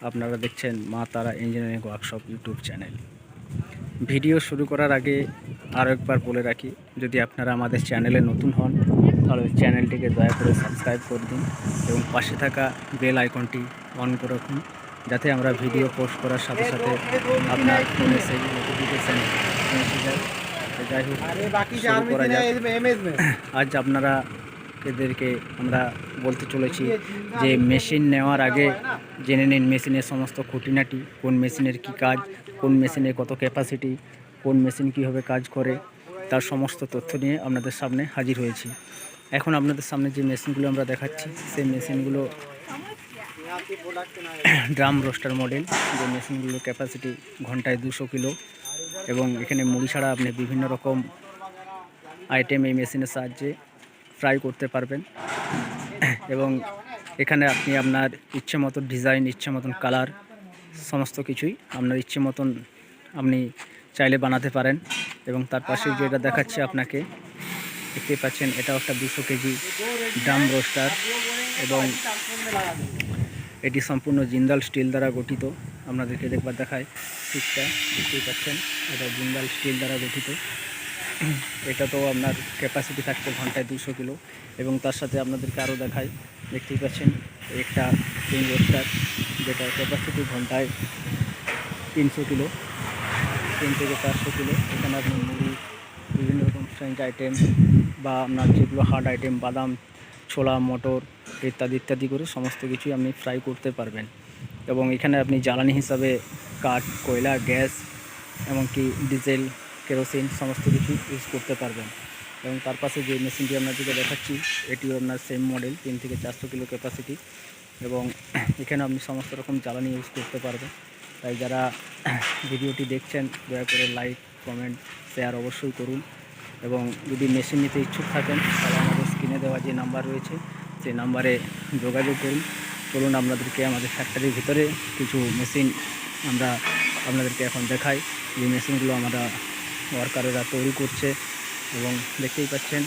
আপনারা দেখছেন Ma Tara engineering workshop YouTube channel. Video শুরু করার আগে আরও একবার বলে রাখি যদি আপনারা আমাদের চ্যানেলে নতুন হন তাহলে ওই চ্যানেলটিকে দয়া করে সাবস্ক্রাইব করে দিন এবং পাশে থাকা বেল আইকনটি অন করে রাখুন যাতে আমরা ভিডিও পোস্ট করার সাথে সাথে আপনার ফোনে সেই নোটিফিকেশান পৌঁছে যায়। যাই হোক শুরু করা যাক। আজ আপনারা এদেরকে আমরা বলতে চলেছি যে মেশিন নেওয়ার আগে জেনে নিন মেশিনের সমস্ত খুঁটিনাটি, কোন মেশিনের কি কাজ, কোন মেশিনের কত ক্যাপাসিটি কোন মেশিন কীভাবে কাজ করে, তার সমস্ত তথ্য নিয়ে আপনাদের সামনে হাজির হয়েছি। এখন আপনাদের সামনে যে মেশিনগুলো আমরা দেখাচ্ছি, সেই মেশিনগুলো ড্রাম রোস্টার মডেল। যে মেশিনগুলোর ক্যাপাসিটি ঘন্টায় দুশো কিলো এবং এখানে মুড়ি ছাড়া আপনি বিভিন্ন রকম আইটেম এই মেশিনের সাহায্যে ফ্রাই করতে পারবেন। এবং এখানে আপনি আপনার ইচ্ছে মতো ডিজাইন ইচ্ছে মতন কালার সমস্ত কিছুই আপনার ইচ্ছে মতন আপনি চাইলে বানাতে পারেন। এবং তার পাশে যেটা দেখাচ্ছি আপনাকে দেখতে পাচ্ছেন, এটাও একটা দুশো কেজি ড্রাম রোস্টার এবং এটি সম্পূর্ণ জিন্দাল স্টিল দ্বারা গঠিত। আপনাদেরকে দেখবার দেখায় সিটটা দেখতেই পাচ্ছেন, এটা জিন্দাল স্টিল দ্বারা গঠিত। এটা তো আপনার ক্যাপাসিটি থাকছে ঘন্টায় দুশো কিলো। এবং তার সাথে আপনাদেরকে আরও দেখাই, দেখতেই পাচ্ছেন, একটা তিন রোস্টার, যেটা ক্যাপাসিটি ঘন্টায় তিনশো কিলো, তিন থেকে চারশো কিলো। এখানে আপনি মুড়ি, বিভিন্ন রকম ফ্রেঞ্চ আইটেম বা আপনার যেগুলো হার্ড আইটেম বাদাম, ছোলা, মটর ইত্যাদি ইত্যাদি করে সমস্ত কিছুই আপনি ফ্রাই করতে পারবেন। এবং এখানে আপনি জ্বালানি হিসাবে কাঠ, কয়লা, গ্যাস, এমনকি ডিজেল কেরোসিন সমস্ত কিছু ইউজ করতে পারবেন। এবং তার পাশে যে মেশিনটি আপনাদেরকে দেখাচ্ছি, এটিও আপনার সেম মডেল তিন থেকে চারশো কিলো ক্যাপাসিটি এবং এখানে আপনি সমস্ত রকম জ্বালানি ইউজ করতে পারবেন। তাই যারা ভিডিওটি দেখছেন, দয়া করে লাইক কমেন্ট শেয়ার অবশ্যই করুন। এবং যদি মেশিন নিতে ইচ্ছুক থাকেন, তাহলে আমাদের স্ক্রিনে দেওয়া যে নাম্বার রয়েছে, সেই নাম্বারে যোগাযোগ করুন। চলুন আপনাদেরকে আমাদের ফ্যাক্টরির ভিতরে কিছু মেশিন আমরা আপনাদেরকে এখন দেখাই। যে মেশিনগুলো আমরা ওয়ার্কারেরা তৈরি করছে এবং দেখতেই পাচ্ছেন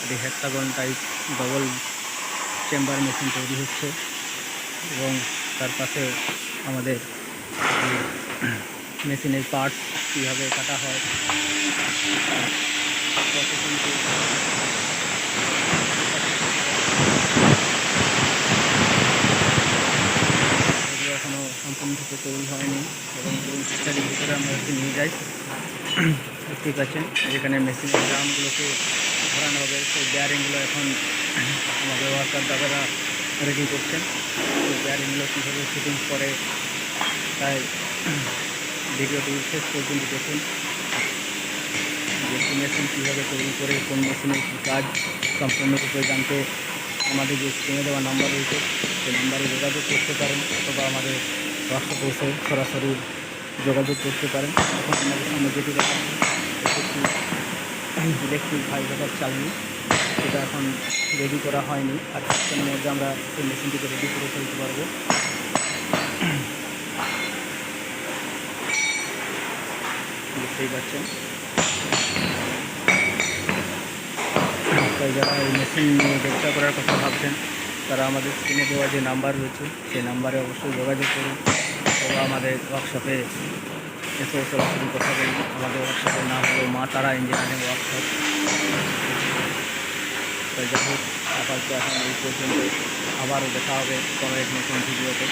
এটি hexagon type double chamber machine তৈরি হচ্ছে এবং তার পাশে আমাদের মেশিনের পার্টস কীভাবে কাটা হয় টি এগুলো এখনও সম্পূর্ণরূপে তৈরি হয়নি ফ্যাক্টরির ভিতরে আমরা একটু নিয়ে যাই। দেখতেই পাচ্ছেন যেখানে মেশিনের ড্রামগুলোকে ধরানো হবে, সেই বেয়ারিংগুলো এখন আমাদের ওয়ার্কার দাদারা রেডি করছেন। সেই বেয়ারিংগুলো কীভাবে ফিটিংস করে, তাই ভিডিওটি শেষ পর্যন্ত দেখুন। যে মেশিন কীভাবে তৈরি করে, কোন মেশিনের কী কাজ সম্পূর্ণরূপে জানতে আমাদের যে স্ক্রিনে দেওয়া নাম্বার রয়েছে, সেই নাম্বারে যোগাযোগ করতে পারেন, অথবা আমাদের হোয়াটসঅ্যাপে সরাসরি যোগাযোগ করতে পারেন। এখন আমাদের সামনে যেটি দেখাচ্ছি ইলেকট্রিক ফাইভ হাজার চালনি সেটা এখন রেডি করা হয়নি। আর কিছুক্ষণের মধ্যে আমরা সেই মেশিনটিকে রেডি করে ফেলতে পারব। বুঝতেই পারছেন তাই যারা এই মেশিন ব্যবসা করার কথা ভাবছেন, তারা আমাদের স্ক্রিনে দেওয়া যে নাম্বার রয়েছে, সেই নাম্বারে অবশ্যই যোগাযোগ করুন। অথবা আমাদের ওয়ার্কশপে এসে সরাসরি কথা বলি আমাদের ওয়ার্কশপের নাম হলো মা তারা ইঞ্জিনিয়ারিং ওয়ার্কশপ তাই যাই হোক, আপাতত এখন এই পর্যন্ত আবারও দেখা হবে কোনো এক নতুন ভিডিওতে